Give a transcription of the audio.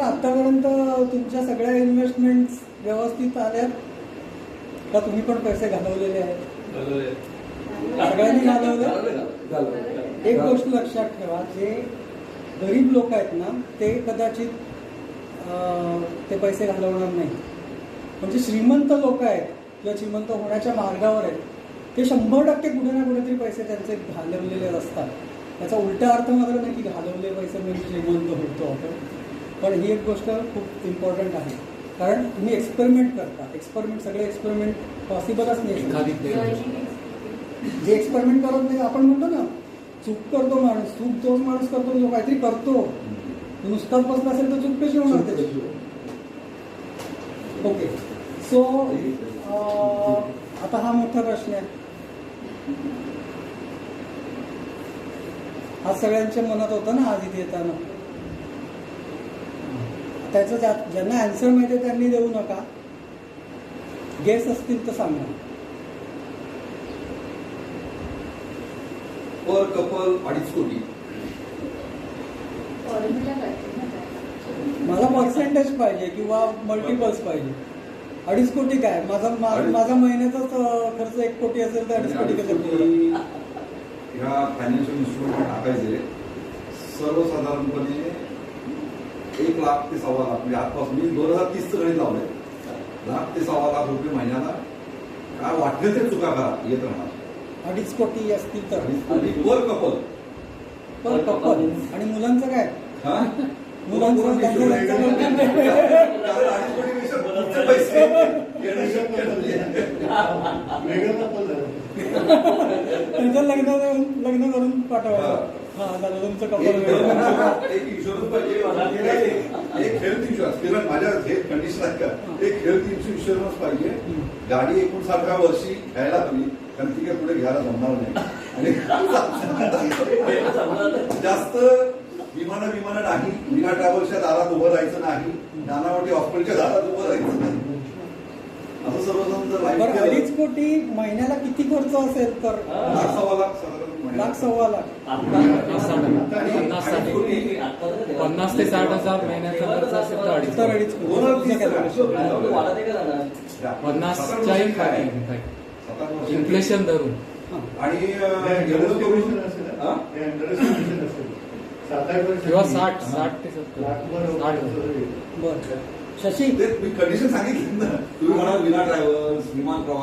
का आतापर्यंत तुमच्या सगळ्या इन्व्हेस्टमेंट व्यवस्थित आल्यात? का तुम्ही पण पैसे घालवलेले आहेत? सगळ्यांनी घालवले एक गोष्ट लक्षात ठेवा जे गरीब लोक आहेत ना ते कदाचित अं, ते पैसे घालवणार नाही. म्हणजे श्रीमंत लोक आहेत किंवा श्रीमंत होण्याच्या मार्गावर आहेत ते शंभर टक्के कुठे ना कुठेतरी पैसे त्यांचे घालवलेले असतात. त्याचा उलटा अर्थ मात्र नाही की घालवलेले पैसे म्हणजे श्रीमंत होतो आपण. पण ही एक गोष्ट खूप इम्पॉर्टंट आहे. कारण तुम्ही एक्सपेरिमेंट करता. एक्सपेरिमेंट सगळे एक्सपेरिमेंट पॉसिबलच नाही. एखादी जे एक्सपेरिमेंट करत नाही आपण म्हणतो ना चूक करतो माणूस चूक तोच माणूस करतो जो काहीतरी करतो. नुसताच बसला असेल तर चूक कशी होणार त्याची ओके सो आता हा मोठा प्रश्न आहे. हा सगळ्यांच्या मनात होता ना आज इथे येताना त्याचं ज्या- ज्यांना अँसर माहिती आहे त्यांनी देऊ नका. गेस असतील तर सांगा. पर कपल अडीच कोटी. मला पर्सेंटेज पाहिजे किंवा मल्टिपल्स पाहिजे. अडीच कोटी काय? माझा माझा महिन्याचाच खर्च एक कोटी असेल तर अडीच कोटी कसं? ह्या फायनान्शियल इन्स्ट्रुमेंट टाकायचे. सर्वसाधारणपणे एक लाख ते सव्वा लाख म्हणजे आजपासून मी दोन हजार तीस गणित लावलंय लाख ते सव्वा लाख रुपये महिन्याला काय वाटले ते चुका करा येत राहणार अडीच कोटी असतील तर आणि पर कपल पर कपल आणि मुलांचं काय हा मुलांचं पैसे येणं शक्य लग्न लग्न करून पाठवायचं हा एक इन्शुरन्स- पाहिजे एक- एक हेल्थ इन्शुरन्स किरण माझ्या हे कंडिशन आहे का एक हेल्थ इन्शुरन्स पाहिजे. गाडी एकूण सारख्या वर्षी घ्यायला हवी. कारण ती काय पुढे घ्यायला जमणार नाही. आणि जास्त विमानं विमानं नाही. विना ट्रॅव्हल्सच्या दारात उभं राहायचं नाही. नानावटी हॉस्पिटलच्या दारात उभं राहायचं नाही. असं सर्वजण जर कोटी महिन्याला किती खर्च असेल तर? सव्वा लाख. लाख सव्वा लाख. पन्नास ते साठ हजार महिन्याचा खर्च असेल तर अडीच तर अडीच पन्नासच्याही खाली इन्फ्लेशन धरून? किंवा साठ साठ ते सत्तर. साठ बरं. शशी? कंडिशन सांगितली ना. तुम्ही म्हणाल विना ड्रायव्हर्स विमान प्रवास